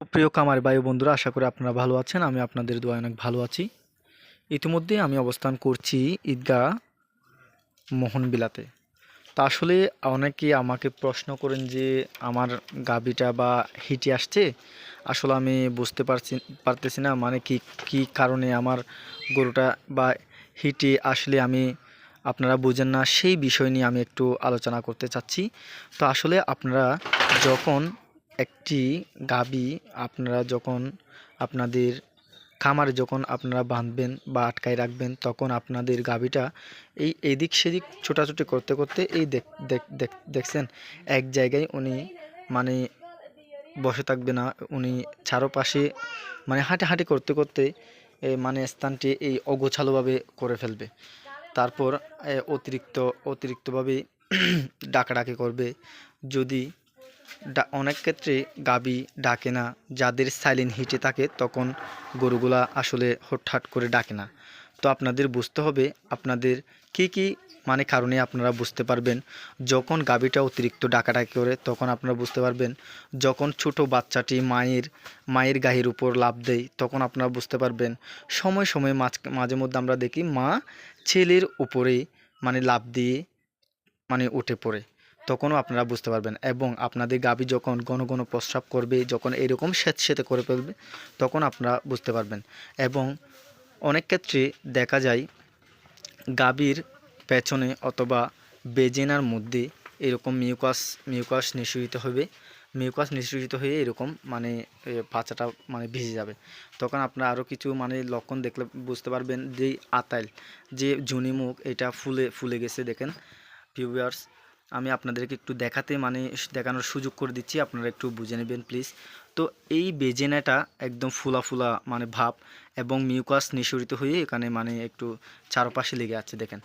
প্রিয় কামার বায়ু বন্ধুরা, আশা করি আপনারা ভালো আছেন। আমি আপনাদের দোয়া অনেক ভালো আছি। ইতিমধ্যে আমি অবস্থান করছি ঈদগাহ মোহনবিলাতে। তা আসলে অনেকে আমাকে প্রশ্ন করেন যে, আমার গাবিটা বা হিটে আসছে? আসলে আমি বুঝতে পারছি, পারতেছি না। মানে কি কি কারণে আমার গরুটা বা হিটে আসলে আমি, আপনারা বুঝেন না। সেই বিষয় নিয়ে আমি একটু আলোচনা করতে চাচ্ছি। তো আসলে আপনারা যখন একটি গাবি আপনারা যখন আপনাদের খামারে যখন আপনারা বাঁধবেন বা আটকায় রাখবেন, তখন আপনাদের গাবিটা এই এদিক সেদিক ছোটাছুটি করতে করতে এই দেখ, দেখ- দেখ- দেখছেন, এক জায়গায় উনি মানে বসে থাকবে না, উনি চারোপাশে মানে হাঁটাহাঁটি করতে করতে মানে স্থানটি এই অগোছালোভাবে করে ফেলবে। তারপর অতিরিক্ত, অতিরিক্তভাবে ডাকাডাকি করবে। যদি অনেক ক্ষেত্রে গাবি ডাকে না। যাদের সাইলেন্ট হিটে থাকে, তখন গরুগুলা আসলে হঠাৎ করে ডাকে না। তো আপনাদের বুঝতে হবে, আপনাদের কি কি মানে কারণে আপনারা বুঝতে পারবেন, যখন গাবিটা অতিরিক্ত ডাকাডাকি করে, তখন আপনারা বুঝতে পারবেন, যখন ছোট বাচ্চাটি মায়ের মায়ের গায়ের উপর লাভ দেয়, তখন আপনারা বুঝতে পারবেন, সময় সময় মাঝে মধ্যে আমরা দেখি মা ছেলের উপরে মানে লাভ দিয়ে মানে উঠে পড়ে। তখনও আপনারা বুঝতে পারবেন। এবং আপনাদের গাবি যখন ঘন ঘন প্রস্রাব করবে, যখন এরকম স্যাঁতস্যাঁতে করে ফেলবে, তখন আপনারা বুঝতে পারবেন। এবং অনেক ক্ষেত্রে দেখা যায়, গাবির পেছনে অথবা বেজেনার মধ্যে এরকম মিউকাস মিউকাস নিঃসরিত হবে। মিউকাস নিঃসরিত হয়ে এরকম মানে পাচাটা মানে ভিজে যাবে। তখন আপনারা আরও কিছু মানে লক্ষণ দেখলে বুঝতে পারবেন যে আতাইল, যে জুনি মুখ এটা ফুলে ফুলে গেছে দেখেন। ভিউয়ার্স আমি আপনাদেরকে একটু দেখাতে মানে দেখানোর সুযোগ করে দিচ্ছি, আপনারা একটু বুঝে নেবেন প্লিজ তো এই বেজেনাটা একদম ফুলা ফুলা মানে ভাব এবং মিউকাস নিঃসরিত হয়ে এখানে মানে একটু চারপাশে লেগে আছে, দেখেন।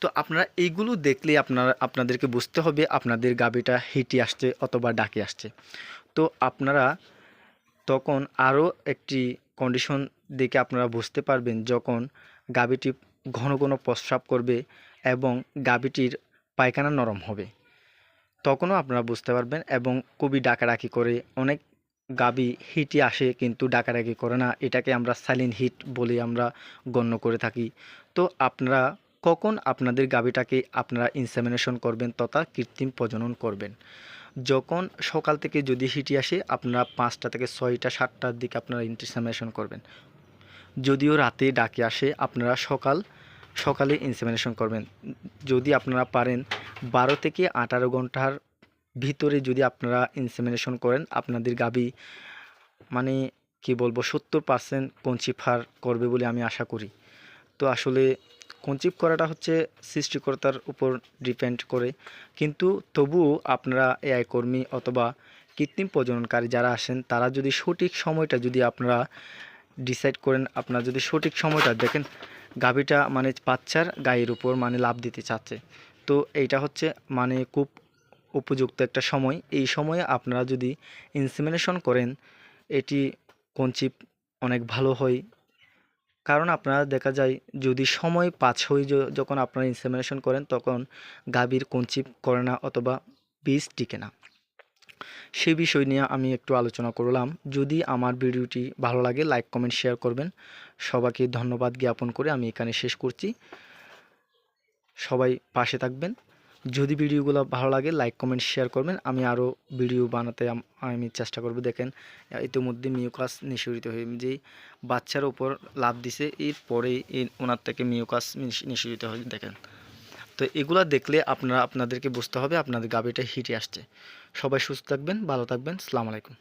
তো আপনারা এইগুলো দেখলে আপনারা, আপনাদেরকে বুঝতে হবে আপনাদের গাবিটা হিটি আসছে অথবা ডাকে আসছে। তো আপনারা তখন আরও একটি কন্ডিশন দেখে আপনারা বুঝতে পারবেন যখন গাবিটি ঘন ঘন প্রস্রাব করবে এবং গাবিটির পায়খানা নরম হবে। তখনও আপনারা বুঝতে পারবেন এবং কবি ডাকাডাকি করে অনেক গাবি হিটই আসে কিন্তু ডাকাডাকি করে না। এটাকে আমরা সাইলেন্ট হিট বলে আমরা গণ্য করে থাকি। তো আপনারা কখন আপনাদের গাবিটাকে আপনারা ইনসেমিনেশন করবেন তথা কৃত্রিম প্রজনন করবেন? যখন সকাল থেকে যদি হিটি আসে, আপনারা পাঁচটা থেকে ছয়টা, সাতটার দিকে আপনারা ইনসেমিনেশন করবেন। যদিও রাতে ডাকে আসে, আপনারা সকাল সকালে ইনসেমিনেশন করবেন। যদি আপনারা পারেন, বারো থেকে আঠারো ঘণ্টার ভিতরে যদি আপনারা ইনসেমিনেশন করেন, আপনাদের গাবি মানে কি বলব, সত্তর পার্সেন্ট কনচিফার করবে বলে আমি আশা করি। তো আসলে কনচিপ করাটা হচ্ছে সৃষ্টিকর্তার উপর ডিপেন্ড করে। কিন্তু তবুও আপনারা এআই কর্মী অথবা কৃত্রিম প্রজননকারী যারা আসেন, তারা যদি সঠিক সময়টা যদি আপনারা ডিসাইড করেন, আপনারা যদি সঠিক সময়টা দেখেন গাভীটা মানে বাচ্চার গায়ের উপর মানে লাভ দিতে চাচ্ছে। তো এইটা হচ্ছে মানে খুব উপযুক্ত একটা সময়। এই সময়ে আপনারা যদি ইনসিমিনেশন করেন, এটি কনচিপ অনেক ভালো হয়। কারণ আপনারা দেখা যায়, যদি সময় পাঁচ হয়ে যখন আপনারা ইনসেমিনেশন করেন, তখন গাভীর কনচিপ করে না অথবা বীজ টিকে না। সেই বিষয় নিয়ে আমি একটু আলোচনা করলাম। যদি আমার ভিডিওটি ভালো লাগে, লাইক, কমেন্ট, শেয়ার করবেন। সবাইকে ধন্যবাদ জ্ঞাপন করে আমি এখানে শেষ করছি। সবাই পাশে থাকবেন। যদি ভিডিওগুলো ভালো লাগে, লাইক, কমেন্ট, শেয়ার করবেন। আমি আরও ভিডিও বানাতে আমি চেষ্টা করব। দেখেন, ইতিমধ্যে মিউকাস নিঃসরিত হয়ে যেই বাচ্চার উপর লাভ দিছে এর পরেই ওনার থেকে মিউকাস নিঃস- নিঃসরিত হয়ে দেখেন। তো এগুলা দেখলে আপনারা, আপনাদেরকে বুঝতে হবে, আপনাদের গাবিটা হিটে আসছে। সবাই সুস্থ থাকবেন, ভালো থাকবেন, সালাম আলাইকুম।